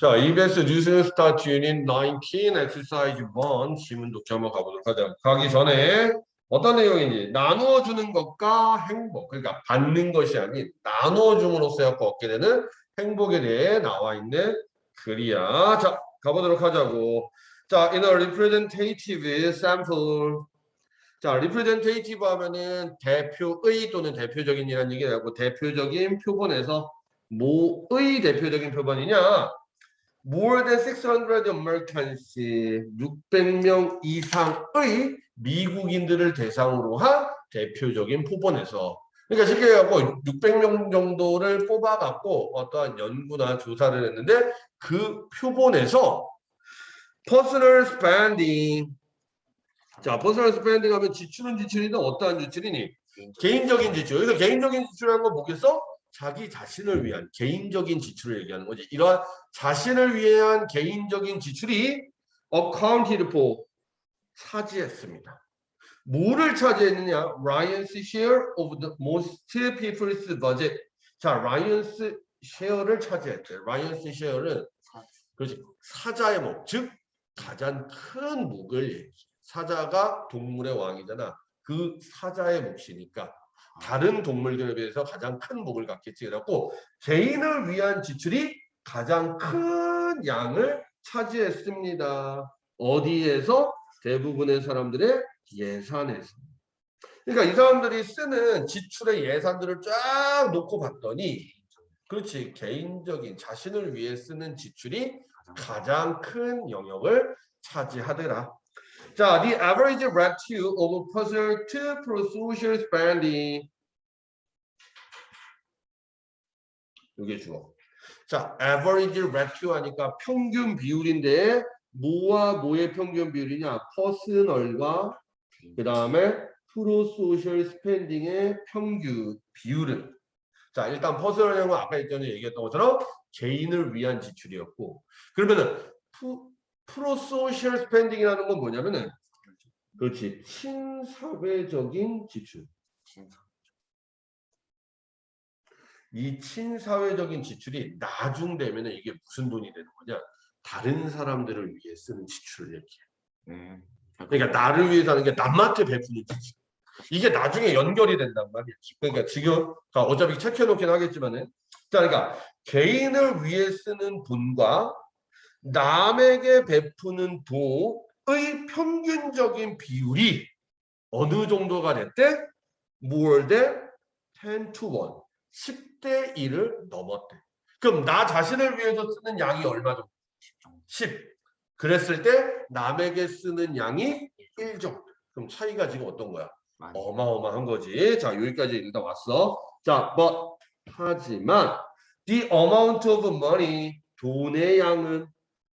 자, EBS 뉴스 스타트 유닛 19 엑서사이즈 1 질문 독해 한번 가보도록 하자. 가기 전에 어떤 내용인지 나누어 주는 것과 행복, 그러니까 받는 것이 아닌 나누어 줌으로써 갖고 얻게 되는 행복에 대해 나와 있는 글이야. 자, 가보도록 하자고. 자, in a representative sample. 자, representative 하면은 대표의 또는 대표적인 이라는 얘기하고 대표적인 표본에서 뭐의 대표적인 표본이냐? More than 600 Americans, 600명 이상의 미국인들을 대상으로 한 대표적인 표본에서 그러니까 쉽게 얘기하고 600명 정도를 뽑아갖고 어떠한 연구나 조사를 했는데 그 표본에서 personal spending 자, personal spending 하면 지출은 지출이든 어떠한 지출이니? 개인적인 지출. 그래서 개인적인 지출이라는 건 뭐겠어? 자기 자신을 위한 개인적인 지출을 얘기하는 거지. 이러한 자신을 위한 개인적인 지출이 accounted for 차지했습니다. 뭐를 차지했느냐? Ryan's share of the most people's budget. 자, Ryan's share를 차지했대. Ryan's share는 그렇지 사자의 목, 즉 가장 큰 목을 얘기해. 사자가 동물의 왕이잖아. 그 사자의 몫이니까 다른 동물들에 비해서 가장 큰 목을 갖겠지. 그래갖고 개인을 위한 지출이 가장 큰 양을 차지했습니다. 어디에서? 대부분의 사람들의 예산에서. 그러니까 이 사람들이 쓰는 지출의 예산들을 쫙 놓고 봤더니 그렇지 개인적인 자신을 위해 쓰는 지출이 가장 큰 영역을 차지하더라. 자, the average ratio of personal to pro-social spending. 이게 주어. 자, average ratio 하니까 평균 비율인데 뭐와 뭐의 평균 비율이냐? personal과 그 다음에 pro-social spending의 평균 비율은 자, 일단 personal은 아까 예전에 얘기했던 것처럼 개인을 위한 지출이었고 그러면은 푸, 프로소셜 스펜딩이라는 건 뭐냐면은 그렇지. 친사회적인 지출. 이 친사회적인 지출이 나중 되면은 이게 무슨 돈이 되는 거냐? 다른 사람들을 위해 쓰는 지출을 얘기해. 음. 그러니까 나를 위해서 하는 게 남한테 베푸는 지출 이게 나중에 연결이 된단 말이야. 그러니까 지금 자, 어차피 체크해 놓긴 하겠지만은. 자 그러니까 개인을 위해 쓰는 돈과 남에게 베푸는 도의 평균적인 비율이 어느 정도가 됐대? more than 10 to 1. 10대 1을 넘었대. 그럼 나 자신을 위해서 쓰는 양이 얼마 정도? 10. 그랬을 때 남에게 쓰는 양이 1 정도. 그럼 차이가 지금 어떤 거야? 어마어마한 거지. 자, 여기까지 일단 왔어. 자, but 하지만 the amount of money 돈의 양은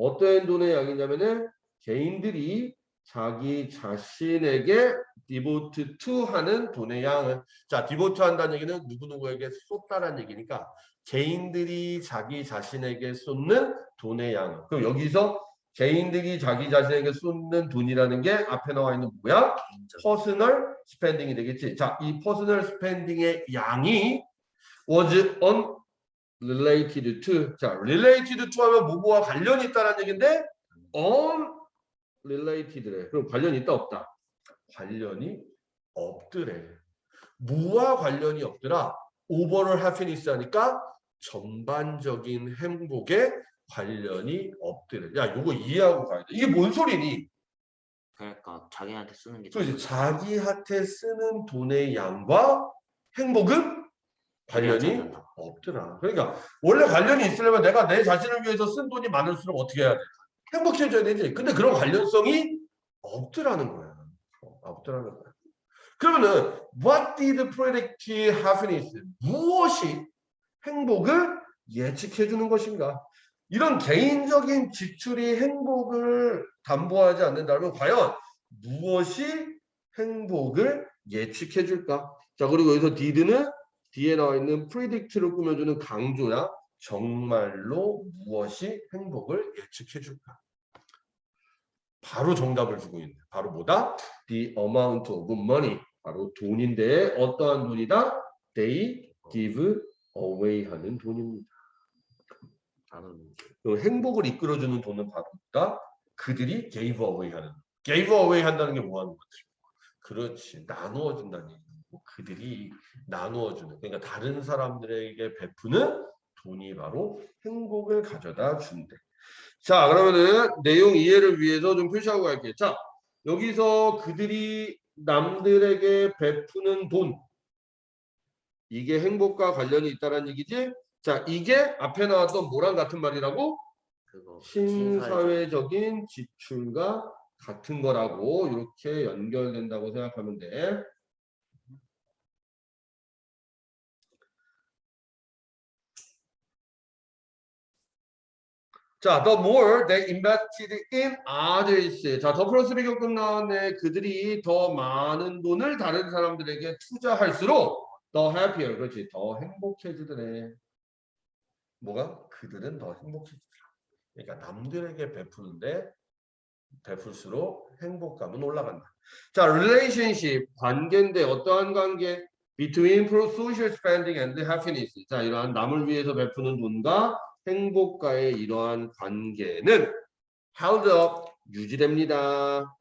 어떤 돈의 양이냐면은 개인들이 자기 자신에게 디보트 투 하는 돈의 양은 자 디보트 한다는 얘기는 누구누구에게 쏟다라는 얘기니까 개인들이 자기 자신에게 쏟는 돈의 양. 그럼 여기서 개인들이 자기 자신에게 쏟는 돈이라는 게 앞에 나와 있는 뭐야? 퍼스널 스펜딩이 되겠지. 자 이 퍼스널 스펜딩의 양이 was on related to 자 related to 하면 뭐뭐와 관련이 있다는 얘기인데 on related래. 그럼 관련이 있다 없다? 관련이 없더래. 뭐와 관련이 없더라? overall happiness 하니까 전반적인 행복에 관련이 없더래. 야 요거 이해하고 가야 돼. 이게 뭔 소리니? 그러니까 자기한테 쓰는 게 그렇지. 자기한테 쓰는 돈의 양과 행복은 관련이 없더라. 그러니까 원래 관련이 있으려면 내가 내 자신을 위해서 쓴 돈이 많을수록 어떻게 해야 돼? 행복해져야 되지. 근데 그런 관련성이 없더라는 거야. 어, 없더라는 거야. 그러면은 what did predict happiness? 무엇이 행복을 예측해 주는 것인가? 이런 개인적인 지출이 행복을 담보하지 않는다면 과연 무엇이 행복을 예측해 줄까? 자, 그리고 여기서 did는 뒤에 나와 있는 predict를 꾸며주는 강조야. 정말로 무엇이 행복을 예측해 줄까? 바로 정답을 주고 있네. 바로 뭐다? The amount of money. 바로 돈인데 어떠한 돈이다? They give away 하는 돈입니다. 행복을 이끌어주는 돈은 바로 뭐다? 그들이 gave away 하는. gave away 한다는 게 뭐 하는 거지? 그렇지. 나누어 준다는 얘기고 그들이 나누어 주는. 그러니까 다른 사람들에게 베푸는 돈이 바로 행복을 가져다 준대. 자, 그러면은 내용 이해를 위해서 좀 표시하고 갈게요. 자, 여기서 그들이 남들에게 베푸는 돈. 이게 행복과 관련이 있다는 얘기지? 자, 이게 앞에 나왔던 뭐랑 같은 말이라고? 신사회적인 지출과 같은 거라고 이렇게 연결된다고 생각하면 돼. 자, the more they invested in others. 자, 더 플러스 비교급 나왔네. 그들이 더 많은 돈을 다른 사람들에게 투자할수록 더 happier. 그렇지. 더 행복해지더래. 뭐가? 그들은 더 행복해지더라. 그러니까 남들에게 베푸는데 베풀수록 행복감은 올라간다. 자, relationship 관계인데 어떠한 관계? Between pro-social spending and happiness. 자, 이러한 남을 위해서 베푸는 돈과 행복과의 이러한 관계는 held up 유지됩니다.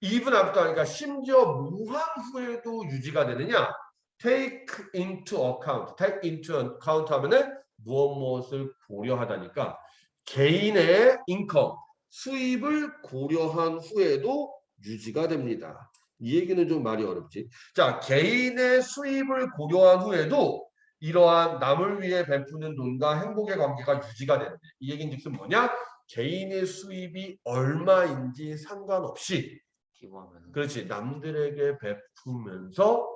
even after 하니까 심지어 무한 후에도 유지가 되느냐? take into account. take into account 하면은 무엇 무엇을 고려하다니까 개인의 인컴 수입을 고려한 후에도 유지가 됩니다. 이 얘기는 좀 말이 어렵지. 자, 개인의 수입을 고려한 후에도 이러한 남을 위해 베푸는 돈과 행복의 관계가 유지가 되는데 이 얘기는 즉슨 뭐냐? 개인의 수입이 얼마인지 상관없이 기부하면 그렇지 남들에게 베푸면서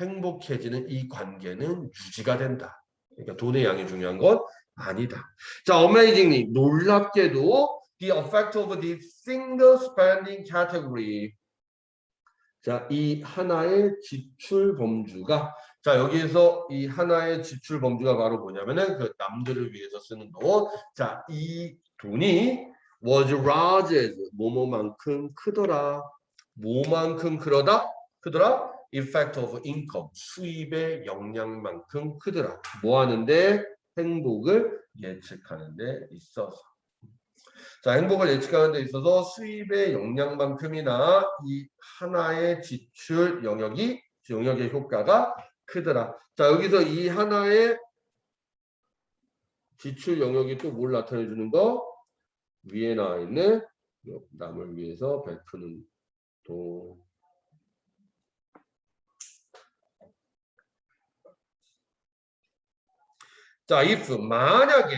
행복해지는 이 관계는 유지가 된다. 그러니까 돈의 양이 중요한 건 아니다. 자, amazingly 놀랍게도 the effect of the single spending category. 자, 이 하나의 지출 범주가 자, 여기에서 이 하나의 지출 범주가 바로 뭐냐면은 그 남들을 위해서 쓰는 돈. 자, 이 돈이 was large 뭐뭐만큼 크더라. 뭐만큼 크더라? 크더라? effect of income 수입의 영향만큼 크더라. 뭐 하는데 행복을 예측하는 데 있어서. 자, 행복을 예측하는 데 있어서 수입의 영향만큼이나 이 하나의 지출 영역이 영역의 효과가 크더라. 자, 여기서 이 하나의 지출 영역이 또 뭘 나타내 주는 거? 위에 나와 있는 남을 위해서 베푸는 돈. 자, if 만약에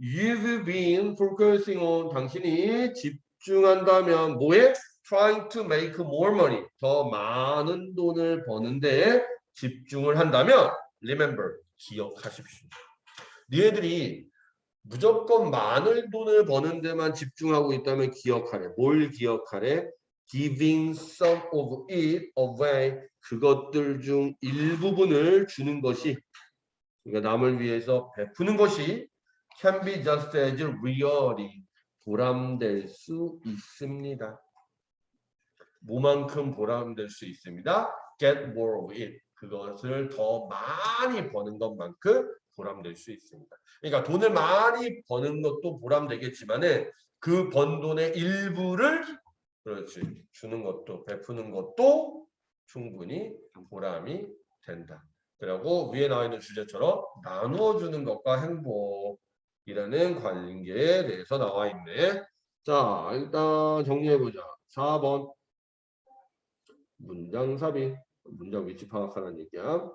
you've been focusing on 당신이 집중한다면 뭐에? trying to make more money 더 많은 돈을 버는데 집중을 한다면 remember 기억하십시오. 니네들이 무조건 많은 돈을 버는 데만 집중하고 있다면 기억하래. 뭘 기억하래? giving some of it away 그것들 중 일부분을 주는 것이 그러니까 남을 위해서 베푸는 것이 can be just as really 보람될 수 있습니다. 뭐만큼 보람될 수 있습니다. get more of it. 그것을 더 많이 버는 것만큼 보람될 수 있습니다. 그러니까 돈을 많이 버는 것도 보람되겠지만은 그 번 돈의 일부를 그렇지 주는 것도 베푸는 것도 충분히 보람이 된다. 그리고 위에 나와 있는 주제처럼 나누어 주는 것과 행복 이라는 관계에 대해서 나와 있네. 자, 일단 정리해 보자. 4번 문장 삽입, 문장 위치 파악하는 얘기야.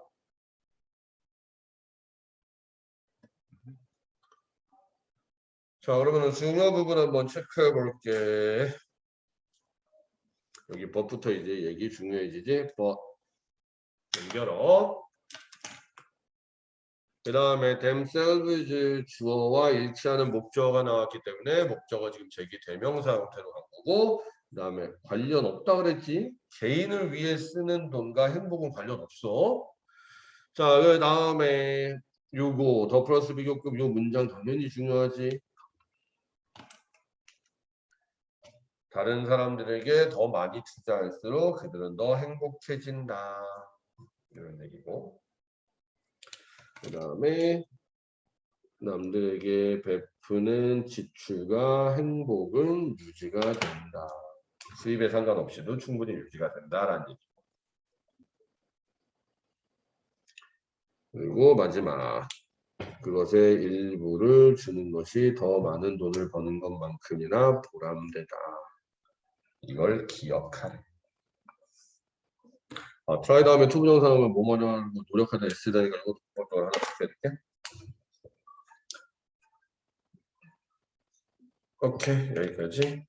자, 그러면 중요 부분 한번 체크해 볼게. 여기 법부터 이제 얘기 중요해지지. 법 연결어. 그 다음에 themselves 주어와 일치하는 목적어가 나왔기 때문에 목적어 지금 제기 대명사 형태로 간 거고 그 다음에 관련 없다 그랬지? 개인을 위해 쓰는 돈과 행복은 관련 없어. 자 그 다음에 요거 더 플러스 비교급 요 문장 당연히 중요하지. 다른 사람들에게 더 많이 투자할수록 그들은 더 행복해진다 이런 얘기고 그 다음에 남들에게 베푸는 지출과 행복은 유지가 된다. 수입에 상관없이도 충분히 유지가 된다라는 얘기. 그리고 마지막 그것의 일부를 주는 것이 더 많은 돈을 버는 것만큼이나 보람되다. 이걸 기억하래. 아, 트라이 다음에 투부 정상 하면 뭐 뭐뭐 하는 거 노력하다 S다니까 이거 또 하나 볼게. 오케이 여기까지.